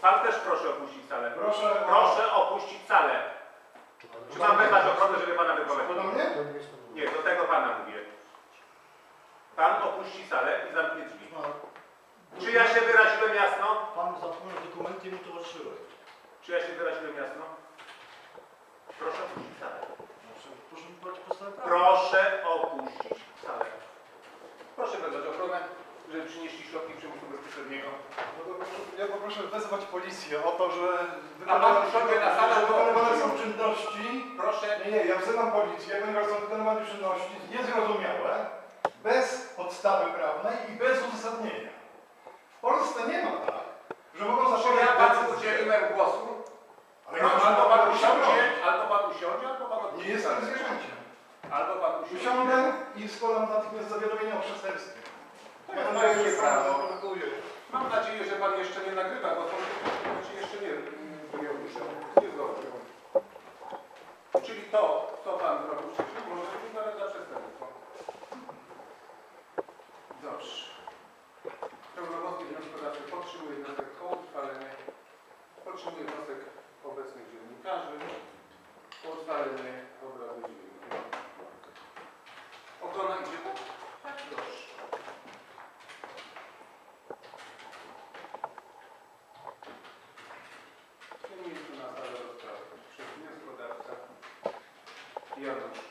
Pan też proszę opuścić salę. Proszę Proszę opuścić salę. Czy mam wezwać ochronę, żeby pana wyprowadzić? Do mnie? Nie, do tego pana mówię. Pan opuści salę i zamknie drzwi. No. Czy ja się wyraziłem jasno? Pan zatknął dokumenty i mu towarzyszyły. Czy ja się wyraziłem jasno? Proszę opuścić salę. Proszę, proszę opuścić salę. Proszę wezwać ochronę, żeby przynieśli środki przymusu bezpośredniego. Ja poproszę wezwać policję o to, że że to- wykonywane są czynności. Proszę. Nie, nie, ja wzywam policję, ponieważ są wykonywane czynności niezrozumiałe, bez podstawy prawnej i bez uzasadnienia. W Polsce nie ma tak, że mogą zachować ja panu udzieliłem głosu? Ale nie Proszę, można albo pan usiądzie, albo pan usiądzie, albo pan Nie opuści jestem zwierzęciem. Albo pan usiądzie. Usiądę i składam natychmiast zawiadomienie o przestępstwie. To jest pańskie prawo. Czyli to, co Pan zrobił wcześniej, może być uznane za przestępstwo. Dobrze. Przewodowodzki Wnioskodawcy podtrzymuje wniosek o uchwalenie, podtrzymuje wniosek obecnych dziennikarzy o uchwalenie Yeah.